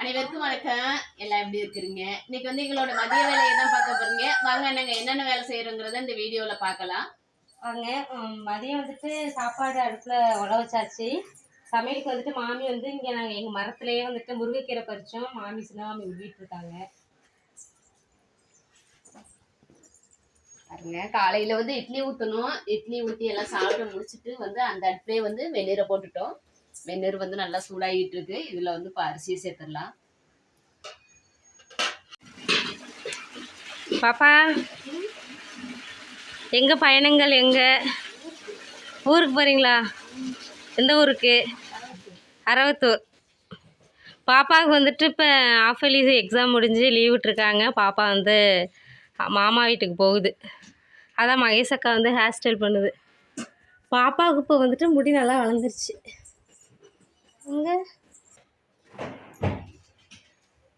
அனைவருக்கும் வணக்கம். எல்லாம் எப்படி இருக்கிறீங்க? இன்னைக்கு வந்து எங்களோட மதிய வேலையை தான் பார்க்க போறீங்க. வாங்க நாங்க என்னென்ன வேலை செய்யறோங்கிறத இந்த வீடியோல பார்க்கலாம். வாங்க மதியம் வந்துட்டு சாப்பாடு அடுப்பில் உழ வச்சாச்சு. சமையலுக்கு வந்துட்டு மாமி வந்து இங்கே நாங்கள் எங்கள் மரத்துலேயே வந்துட்டு முருங்கைக்கீரை பறித்தோம் மாமி சின்ன மாமி உருவிட்டு இருக்காங்க. பாருங்க காலையில வந்து இட்லி ஊற்றணும் இட்லி ஊற்றி எல்லாம் சாப்பிட்டு முடிச்சிட்டு வந்து அந்த அடுப்பிலே வந்து வெந்நீரை போட்டுட்டோம். வெந்நீர் வந்து நல்லா சூடாகிட்டு இருக்கு இதில் வந்து இப்போ அரிசியை சேர்த்துடலாம். பாப்பா எங்கே பயணங்கள் எங்கே? ஊருக்கு போகிறீங்களா எந்த ஊருக்கு? அரவத்தூர் பாப்பாவுக்கு வந்துட்டு இப்போ ஆஃப் இயர்லி எக்ஸாம் முடிஞ்சு லீவ் விட்டுருக்காங்க. பாப்பா வந்து மாமா வீட்டுக்கு போகுது. அதான் மகேஷ் அக்கா வந்து ஹேர் ஸ்டைல் பண்ணுது. பாப்பாவுக்கு இப்போ வந்துட்டு முடி நல்லா வளர்ந்துருச்சு. அங்கே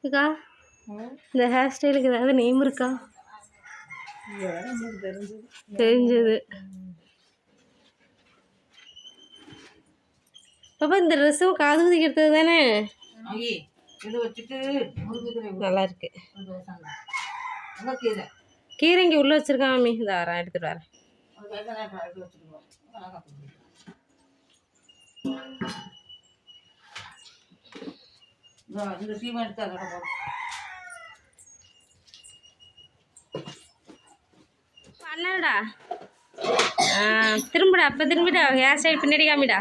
இருக்கா இந்த ஹேர் ஸ்டைலுக்கு ஏதாவது நேம் இருக்கா? தெரிஞ்சது. பாப்பா இந்த ட்ரெஸ்ஸும் காது குதிக்கு எடுத்தது தானே? நல்லா இருக்கு. கீரை. இங்கே உள்ள வச்சிருக்கான் மாமி இந்த வரேன் எடுத்துட்டு வரேன். ஒரு வேகனை எடுத்து வச்சுருவோம் மிளகா பொடி. இதோ இந்த சீமை எடுத்து அதோட போதும் பண்ணடா. திரும்பிடா அப்போ திரும்பிடா ஹேர் ஸ்டைல் பின்னாடி காமிடா.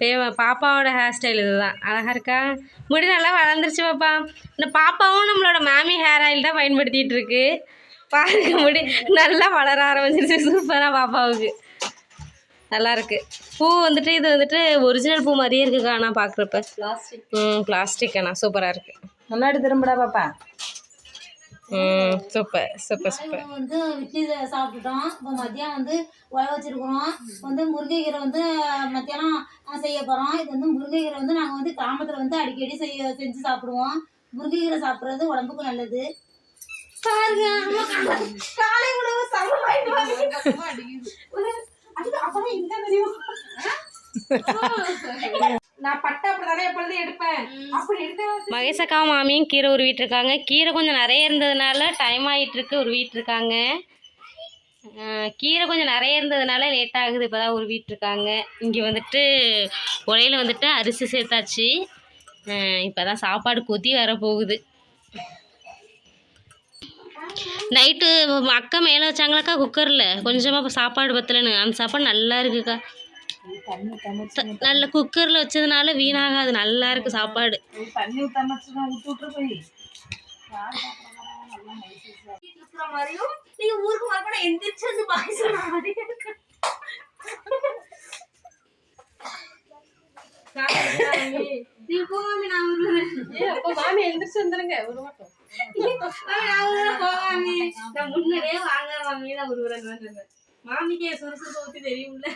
பே பாப்பாவோட ஹேர் ஸ்டைல் இதுதான். அழகாக இருக்கா? முடி நல்லா வளர்ந்துருச்சு பாப்பா. இந்த பாப்பாவும் நம்மளோட மாமி ஹேர் ஆயில் தான் பயன்படுத்திகிட்டு இருக்கு. பாருங்க முடி நல்லா வளர ஆரம்பிச்சிருச்சு. சூப்பராக பாப்பாவுக்கு. நல்லா இருக்கு பூ வந்துட்டு இது வந்துட்டு ஒரிஜினல் பூ மாதிரியே இருக்குக்கா நான் பார்க்குறப்ப பிளாஸ்டிக் ம் பிளாஸ்டிக் அண்ணா. சூப்பராக இருக்கு. முன்னாடி திரும்படா பாப்பா. ம் சூப்பர் சூப்பர் சூப்பர். வந்து இட்லி சாப்பிட்டுட்டோம். இப்போ மத்தியானம் வந்து உழ வச்சிருக்கிறோம். வந்து முருங்கைக்கீரை வந்து மத்தியானம் செய்ய போகிறோம் இது வந்து முருங்கைக்கீரை வந்து நாங்கள் வந்து கிராமத்தில் வந்து அடிக்கடி செய்ய செஞ்சு சாப்பிடுவோம். முருங்கைக்கீரை சாப்பிட்றது உடம்புக்கு நல்லது. பாருங்க காலை- உணவு சமமாயிட்டு அது அப்பதான் இந்த தெரியும் நான் பட்டை அப்படிதானே எப்பொழுதும் எடுப்பேன். அப்படி எடுத்து மகேஷ் அக்காவும் மாமியும் கீரை உருவிட்டு இருக்காங்க. கீரை கொஞ்சம் நிறைய இருந்ததுனால டைம் ஆகிட்டு இருக்கு உருவிட்டு இருக்காங்க. கீரை கொஞ்சம் நிறைய இருந்ததுனால லேட் ஆகுது. இப்போ தான் உருவிட்டு இருக்காங்க. இங்கே வந்துட்டு உலையில வந்துட்டு அரிசி சேர்த்தாச்சு. இப்போ தான் சாப்பாடு கொதி வர போகுது நைட்டு அக்கா மேலே வச்சாங்களாக்கா குக்கரில் கொஞ்சமாக சாப்பாடு பத்தலைன்னு. அந்த சாப்பாடு நல்லா இருக்குக்கா. நல்ல குக்கரில் வச்சதுனால வீணாகாது. நல்லா இருக்கு சாப்பாடு. தண்ணி ஊற்றாம விட்டு விட்டு போய். இருக்கிற மாதிரியும் நீங்க ஊருக்கு வரப்பட எந்திரிச்சு வந்து பாய் சொல்ற மாதிரி இருக்கு. நீ போகாம நான் வருவேன் மாமி எந்திரிச்சு வந்துருங்க. ஒரு மட்டும் நான் நான் முன்னாடியே வாங்க மாமி நான் வருவேன் மாமிக்கு சுறுசுறுப்பு பற்றி தெரியும்ல.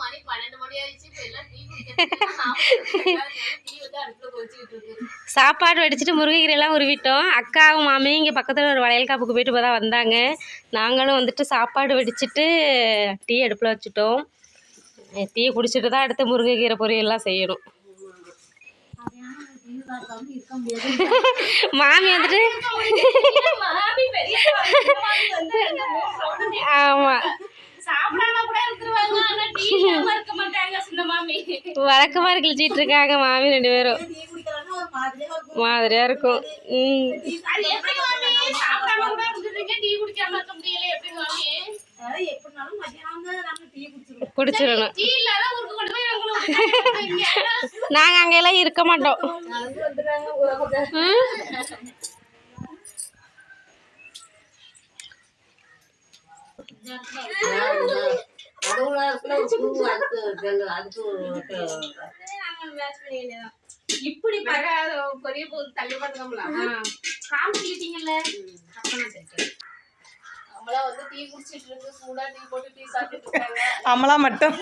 மணி பன்னெண்டு மணி ஆயிடுச்சு? இப்போ எல்லாம் டீ குடிக்கிறதுக்கு டீ வந்து அடுப்புல கொதிச்சுக்கிட்டு இருக்கு. சாப்பாடு வடிச்சிட்டு முருங்கைக்கீரையெல்லாம் உருவிட்டோம். அக்காவும் மாமியும் இங்கே பக்கத்தில் ஒரு வளையல் காப்புக்கு போயிட்டு இப்போ தான் வந்தாங்க. நாங்களும் வந்துட்டு சாப்பாடு வடிச்சிட்டு டீ அடுப்பில் வச்சுட்டோம். டீ குடிச்சிட்டு தான் அடுத்து முருங்கைக்கீரை பொரியல்லாம் செய்யணும் மாமி வந்துட்டு ஆமாம் சாப்பிடாம கூட இருந்துருவாங்க ஆனா டீ இல்லாம இருக்க மாட்டாங்க சின்ன மாமி. வழக்கமாக கிழிச்சிட்டு இருக்காங்க மாமி ரெண்டு பேரும். மாதிரியா இருக்கும். மாமி? மாமி? குடிச்சிடணும். நாங்கள் அங்கெல்லாம் இருக்க மாட்டோம். இப்படி பெரிய போது தள்ளி பார்த்துக்கோங்களா காமிக்கிட்டீங்கல்ல நம்மளா வந்து டீ குடிச்சிட்டு இருக்கு சூடா டீ போட்டு டீ சாப்பிட்டு இருக்காங்க. அமலா மட்டும்.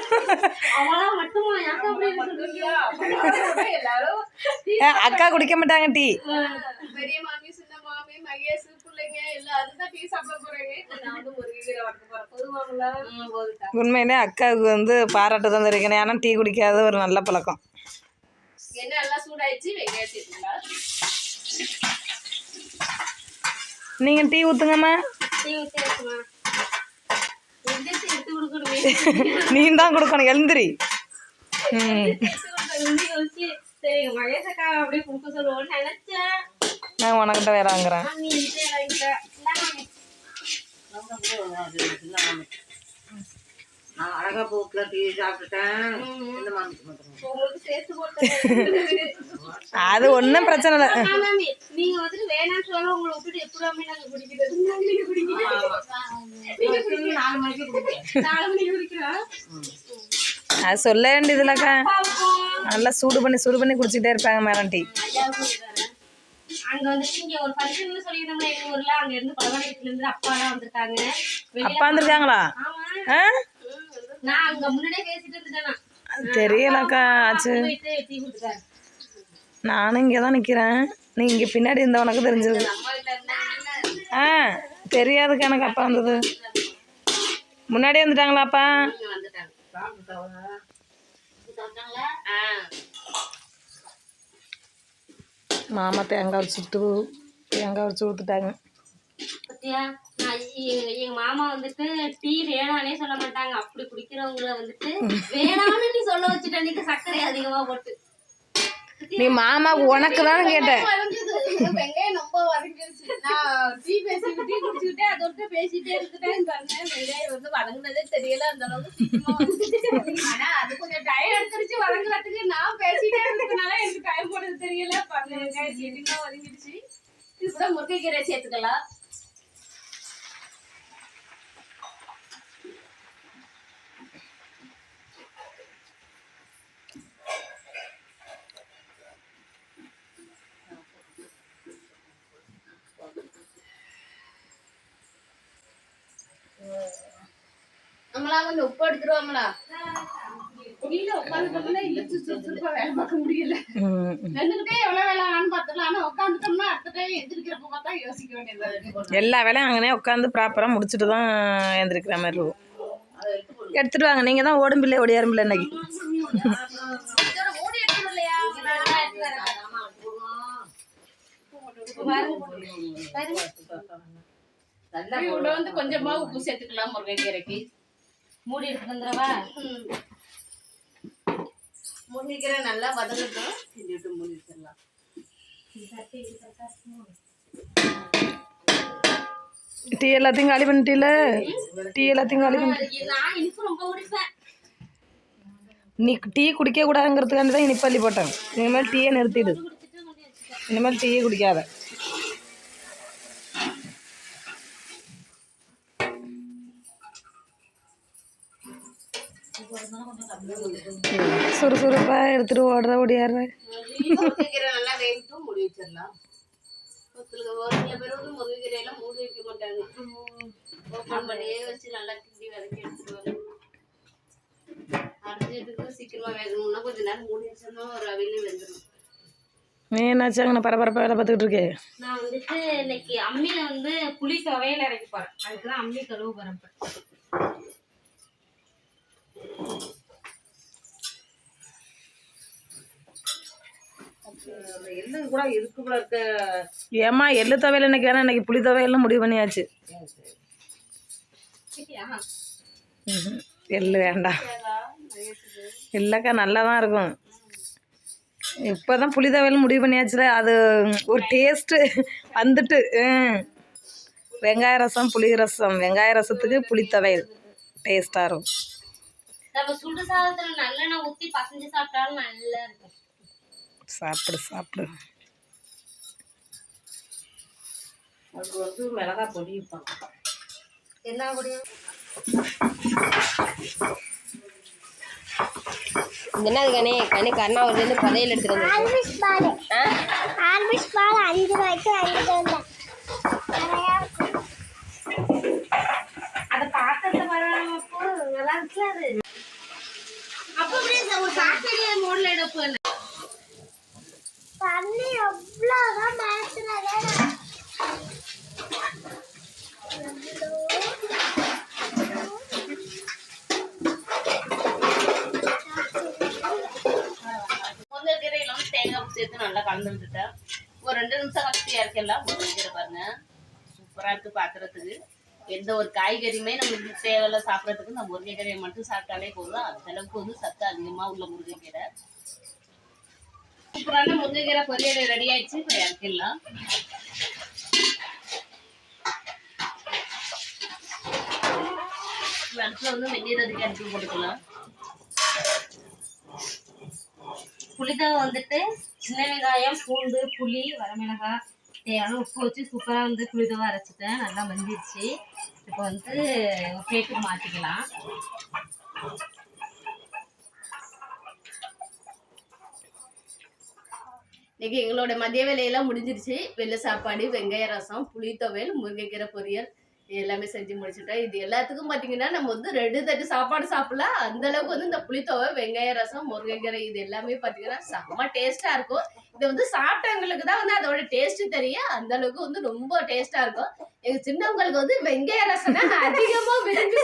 அக்கா குடிக்க மாட்டாங்க டீ. உண்மையிலே அக்காவுக்கு வந்து பாராட்டு தான் இருக்கேன் ஏன்னா டீ குடிக்காத ஒரு நல்ல பழக்கம். நீங்கள் டீ ஊற்றுங்கம்மா டீ ஊற்றி வச்சுமா எந்திரிச்சு எடுத்து கொடுக்கணுமே நீ தான் கொடுக்கணும் எழுந்திரி. நான் உனக்கிட்ட வேற வாங்குறேன். நான் அழகா பூக்கில் டீ சாப்பிட்டுட்டேன். அது ஒன்றும் பிரச்சனை இல்லை. நீங்க வந்துட்டு வேணாம்னு சொல்ல உங்களை விட்டுட்டு எப்படி நாங்க குடிக்கிறது? நீங்க குடிக்கிறீங்க நாலு மணிக்கு குடிப்பேன் நாலு மணிக்கு குடிக்கிறோம் அது சொல்ல வேண்டியதில்லக்கா நல்லா சூடு பண்ணி சூடு பண்ணி குடிச்சிட்டே இருப்பாங்க மேடம் டீ. அங்க வந்துட்டு இங்க ஒரு ஃபங்க்ஷன் சொல்லியிருந்தோம்ல எங்க ஊர்ல. அங்க இருந்து பழவாடியத்துல இருந்து அப்பா எல்லாம் வந்திருக்காங்க. வெளியில- அப்பா வந்திருக்காங்களா? ஆமா. ஆ? நான் அங்க முன்னாடியே பேசிட்டு இருந்தேன் தெரியலக்கா ஆச்சு. நானும் இங்கே தான் நிற்கிறேன் நீ இங்கே பின்னாடி இருந்த உனக்கு தெரிஞ்சது. அம்மா வீட்டுல இருந்தாங்க ஆ தெரியாதுக்கா எனக்கு அப்பா வந்தது. முன்னாடியே வந்துட்டாங்களாப்பா? மாமா தேங்காய் உரிச்சுட்டு தேங்காய் உரிச்சு பத்தியா? நான் எங்க மாமா வந்துட்டு டீ வேணானே சொல்ல மாட்டாங்க. அப்படி குடிக்கிறவங்கள வந்துட்டு வேணாம்னு நீ சொல்ல வச்சுட்ட. நீங்க சர்க்கரை அதிகமா போட்டு. நீ மாமா உனக்கு தான் கேட்டேன். வதங்குது. வெங்காயம் ரொம்ப வதங்கிருச்சு நான் டீ பேசிக்கிட்டு டீ குடிச்சுக்கிட்டே அதோட பேசிட்டே இருந்துட்டேன் பாருங்க வெங்காயம் வந்து வதங்குனதே தெரியல அந்த அளவுக்கு சீக்கிரமா வந்துச்சு ஆனா அது கொஞ்சம் டைம் எடுத்துருச்சு வதங்குறதுக்கு நான் பேசிட்டே இருந்ததுனால எனக்கு டைம் போனது தெரியல பாருங்க வெங்காயம் சீக்கிரமா வதங்கிடுச்சு இது கூட முருங்கைக்கீரை சேர்த்துக்கலாம் நம்மளா கொஞ்சம் உப்பு எடுத்துருவாங்களா? வெளியில உட்காந்துட்டோம்னா இழுத்து சுறுசுறுப்பா வேலை பார்க்க முடியல. ம். நின்றுக்கிட்டே எவ்வளவு வேலை ஆனான்னு பார்த்துடலாம். ஆனா உட்காந்துட்டோம்னா அடுத்த டைம் எந்திரிக்கிறப்ப பார்த்தா யோசிக்க வேண்டியதா இருக்கு எல்லா வேலையும் அங்கனே உட்காந்து ப்ராப்பராக முடிச்சுட்டு தான் எழுந்திருக்கிற மாதிரி இருக்கும். எடுத்துட்டு வாங்க நீங்கள் தான் ஓடும் பிள்ளை ஓடியாரும் பிள்ளை இன்னைக்கு. வந்து கொஞ்சமா உப்பு சேர்த்துக்கலாம் முருங்கைக்கீரைக்கு. மூடி எடுத்து வந்துடவா முருங்கைக்கீரை நல்லா வதங்கட்டும். செஞ்சுட்டு மூடி டீ எல்லாத்தையும் காலி பண்ணிட்டீல? டீ எல்லாத்தையும் காலி பண்ணி நான் இனிப்பு ரொம்ப குடிப்பேன் நீ டீ குடிக்க கூடாதுங்கிறதுக்காண்டி தான் இனிப்பள்ளி போட்டேன். இனிமேல் டீயை நிறுத்திடு. இனிமேல் டீயே குடிக்காத. வச்சோம்னா ஒரு அவிலே வெந்துடும் நீ என்னாச்சு அங்கே பரபரப்பாக வேலை பார்த்துக்கிட்டு இருக்கே நான் வந்துட்டு இன்னைக்கு அம்மியில வந்து புளி துவையல் இறக்கி போறேன். அதுக்குதான் அம்மி கழுவு போறேன் எள்ளு கூட இருக்கு கூட இருக்க. ஏம்மா எள்ளு துவையல் இன்னைக்கு வேணாம் இன்னைக்கு புளி துவையல்லாம் முடிவு பண்ணியாச்சு. எள்ளு வேண்டாம். இல்லைக்கா நல்லா தான் இருக்கும். இப்போ தான் புளி துவையல் முடிவு பண்ணியாச்சுல அது ஒரு டேஸ்ட்டு வந்துட்டு ம். வெங்காய ரசம் புளி ரசம். வெங்காய ரசத்துக்கு புளி துவையல் டேஸ்ட்டாக இருக்கும். நம்ம சுடு சாதத்துல நல்லெண்ணெய் ஊத்தி பசஞ்சு சாப்பிட்டாலும் நல்லா இருக்கும். சாப்பிடு சாப்பிடு. அதுக்கு வந்து மிளகா பொடி வைப்பாங்க. என்ன கணே கண்ணு கருணாவூர்லேருந்து புதையல் எடுத்துட்டு வந்து ஆல்விஸ் பால். ஆல்விஸ் பால் அஞ்சு ரூபாய்க்கு வாங்கிட்டு வந்தேன். நிறையா இருக்கும். அத வரப்போ நல்லா இருக்குல்ல அது அப்ப அப்படியே ஒரு சாக்கடை மோட்ல எடுப்பேன் இவ்வளோதான் மறந்துடுறேன் தேங்காய் சேர்த்து நல்லா கலந்துட்டேன் ஒரு ரெண்டு நிமிஷம் கழிச்சு இறக்கலாம் முருங்கைக்கீரை பாருங்க. சூப்பராக இருக்குது பாத்திரத்துக்கு. எந்த ஒரு காய்கறியுமே நம்மளுக்கு தேவையில்ல சாப்பிட்றதுக்கு இந்த முருங்கைக்கீரையை மட்டும் சாப்பிட்டாலே போதும். அந்த அளவுக்கு வந்து சத்து அதிகமாக உள்ள முருங்கைக்கீரை. சூப்பரான முருங்கைக்கீரை பொரியல் ரெடி ஆயிடுச்சு. இப்போ இறக்கிடலாம். அடுத்துல வந்து வெந்நீர் அதுக்கு போட்டுக்கலாம். புளிதவை வந்துட்டு சின்ன வெங்காயம் பூண்டு புளி வரமிளகாய் தேவையான உப்பு வச்சு சூப்பராக வந்து புளிதவை அரைச்சிட்டேன். நல்லா மந்திருச்சு இப்போ வந்து ஒரு பிளேட்டுக்கு மாற்றிக்கலாம் இன்னைக்கு எங்களோட மதிய வேலையெல்லாம் முடிஞ்சிருச்சு. வெள்ளை சாப்பாடு வெங்காய ரசம் புளி துவையல் முருங்கைக்கீரை பொரியல் எல்லாமே செஞ்சு முடிச்சுட்டோம். இது எல்லாத்துக்கும் பார்த்தீங்கன்னா நம்ம வந்து ரெண்டு தட்டு சாப்பாடு சாப்பிடலாம். அந்த அளவுக்கு வந்து இந்த புளித்தொவை வெங்காய ரசம் முருங்கைக்கீரை இது எல்லாமே பார்த்தீங்கன்னா செம்ம டேஸ்ட்டாக இருக்கும். இது வந்து சாப்பிட்டவங்களுக்கு தான் வந்து அதோட டேஸ்ட் தெரியும். அந்த அளவுக்கு வந்து ரொம்ப டேஸ்ட்டாக இருக்கும். எங்க சின்னவங்களுக்கு வந்து வெங்காய ரசம் அதிகமாக விரும்பி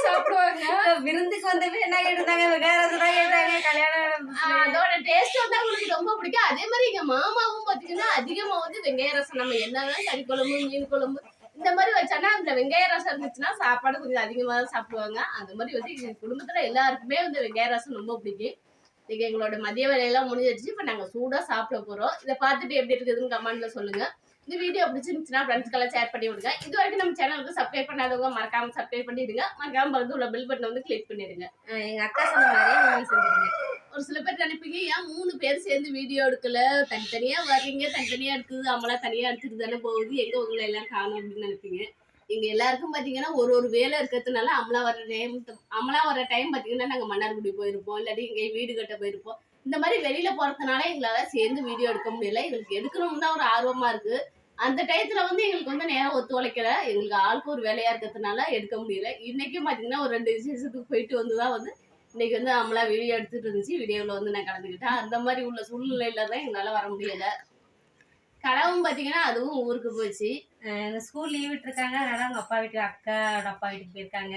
விருந்துக்கு வந்தவே என்ன கேட்டாங்க வெங்காய ரசம் தான் கேட்டாங்க. கல்யாணம் அதோட டேஸ்ட் வந்து அவங்களுக்கு ரொம்ப பிடிக்கும். அதே மாதிரி எங்க மாமாவும் பாத்தீங்கன்னா அதிகமா வந்து வெங்காய ரசம் நம்ம என்னதான் கறி குழம்பு மீன் குழம்பு இந்த மாதிரி வச்சானா அந்த வெங்காய ரசம் இருந்துச்சுன்னா சாப்பாடு கொஞ்சம் அதிகமா தான் சாப்பிடுவாங்க. அந்த மாதிரி வந்து எங்க குடும்பத்துல எல்லாருக்குமே வந்து வெங்காய ரசம் ரொம்ப பிடிக்கும். இன்னைக்கு எங்களோட மதிய வேலையெல்லாம் முடிஞ்சிருச்சு. இப்போ நாங்கள் சூடாக சாப்பிட போகிறோம் இதை பார்த்துட்டு எப்படி இருக்குதுன்னு கமெண்ட்ல சொல்லுங்க. இந்த வீடியோ பிடிச்சிருந்துச்சுன்னா ஃப்ரெண்ட்ஸ்க்கெல்லாம் ஷேர் பண்ணி விடுங்க. இது வரைக்கும் நம்ம சேனலுக்கு சப்ஸ்கிரைப் பண்ணாதவங்க மறக்காம சப்ஸ்கிரைப் பண்ணிடுங்க. மறக்காம வந்து உள்ள பில் பட்டன் வந்து கிளிக் பண்ணிடுங்க. எங்கள் அக்கா சொன்ன மாதிரியே நீங்கள் செஞ்சுருங்க ஒரு சில பேர் நினைப்பீங்க ஏன் மூணு பேர் சேர்ந்து வீடியோ எடுக்கல? தனித்தனியா வர்றீங்க தனித்தனியா எடுக்குது அம்மளா தனியா எடுத்துட்டு தானே போகுது. எங்க உங்களை எல்லாம் காணும்? அப்படின்னு நினைப்பீங்க. எங்க எல்லாருக்கும் பாத்தீங்கன்னா ஒரு ஒரு வேலை இருக்கிறதுனால அமலா வர டைம் அமலா வர டைம் பாத்தீங்கன்னா நாங்க மன்னார்குடி போயிருப்போம். இல்லாட்டி இங்கே வீடு கட்ட போயிருப்போம். இந்த மாதிரி வெளியில போறதுனால எங்களால சேர்ந்து வீடியோ எடுக்க முடியல. எங்களுக்கு எடுக்கணும்னு தான் ஒரு ஆர்வமா இருக்கு. அந்த டயத்துல வந்து எங்களுக்கு வந்து நேரம் ஒத்துழைக்கல. எங்களுக்கு ஆளுக்கு ஒரு வேலையா இருக்கிறதுனால எடுக்க முடியல. இன்னைக்கும் பாத்தீங்கன்னா ஒரு ரெண்டு விசேஷத்துக்கு போயிட்டு வந்துதான் வந்து இன்னைக்கு வந்து நம்மளா வீடியோ எடுத்துட்டு இருந்துச்சு. வீடியோவில் வந்து நான் கலந்துக்கிட்டேன். அந்த மாதிரி உள்ள சூழ்நிலையில தான் எங்களால் வர முடியல. கனவும் பார்த்தீங்கன்னா அதுவும் ஊருக்கு போச்சு. இந்த ஸ்கூல் லீவ் விட்டுருக்காங்க. அதனால அவங்க அப்பா வீட்டுக்கு அக்காவோட அப்பா வீட்டுக்கு போயிருக்காங்க.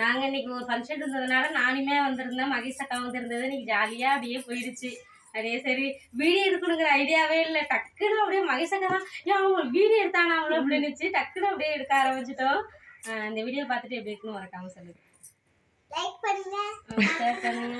நாங்கள் இன்னைக்கு ஒரு ஃபங்க்ஷன் இருந்ததுனால நானுமே வந்திருந்தேன். மகேஷ் அக்கா வந்திருந்தது. இன்னைக்கு ஜாலியாக அப்படியே போயிடுச்சு அப்படியே சரி வீடியோ எடுக்கணுங்கிற ஐடியாவே இல்லை. டக்குன்னு அப்படியே மகேஷ் அக்கா தான் ஏன் அவங்க வீடியோ எடுத்தாங்க அவங்களும் அப்படின்னு டக்குன்னு அப்படியே எடுக்க ஆரம்பிச்சிட்டோம். இந்த வீடியோ பார்த்துட்டு எப்படி இருக்குன்னு மறக்காம சொல்லுங்க. லைக் பண்ணுங்க. ஷேர் பண்ணுங்க.